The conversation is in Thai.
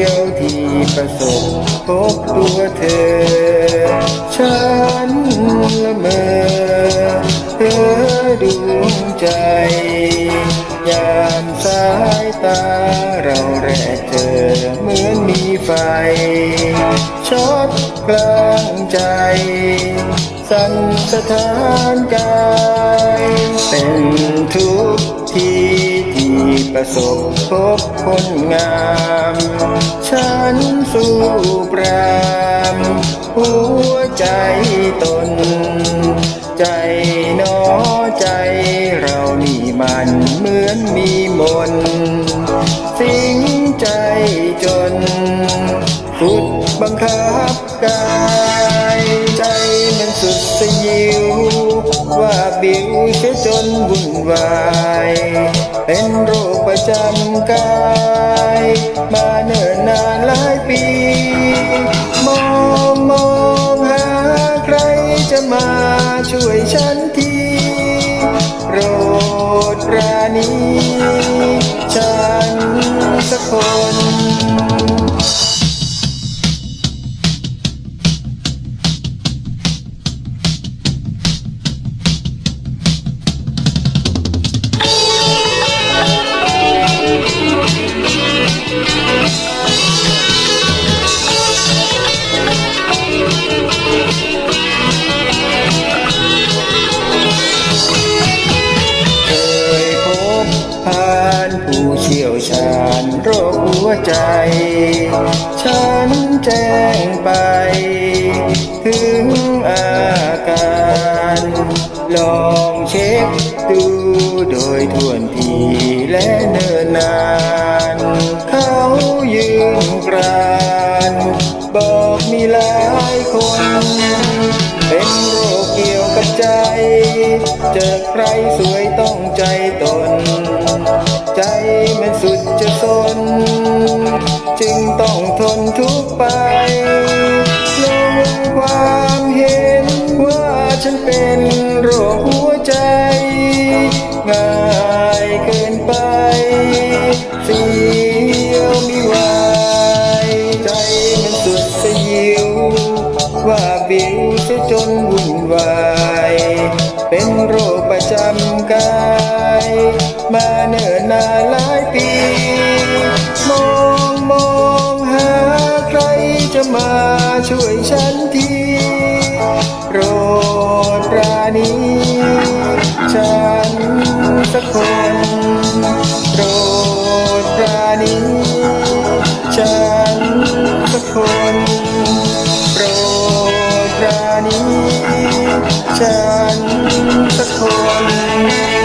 เดียวที่ประสบพบตัวเธอ ฉันละเมอเธอดวงใจ ยามสายตาเราแรกเจอเหมือนมีไฟช็อตกลางใจ สั่นสะท้านกายเป็นทุกที่ที่ประสบพบคนงาม นสู้ปรามหัวใจตน ใจหนอใจเรานี่มันเหมือนมีมน สิงใจจน สุดบังคับกายใจมันสุดสยิวว่าบิวเสียจนวุ่นวาย เป็นโรค ประจำกาย มาเนิ่นนานหลายปี มองมองหาใครจะมาช่วยฉันทีโปรดปราณีฉันสักคน เชี่ยวชาญโรคหัวใจ ฉันแจ้งไป ถึงอาการ ลองเช็คดูโดยทวนทีและเนิ่นนาน เขายืนกรานบอกมีหลายคน เป็นโรคเกี่ยวกับใจ เจอใครสวยต้องใจตน ใจมันสุดจะสน จึงต้องทนทุกไปลงความเห็นว่าฉันเป็นโรคหัวใจ ง่ายเกินไปเสียวมีวายใจมันสุดสยิวว่าบิวเสียจนวุ่นวาย เป็นโรคประจำกาย นานหลายปี มองมองหาใครจะมาช่วยฉันทีโปรดราณีฉันสักคนโปรดราณีฉันสักคนโปรดราณีฉันสักคน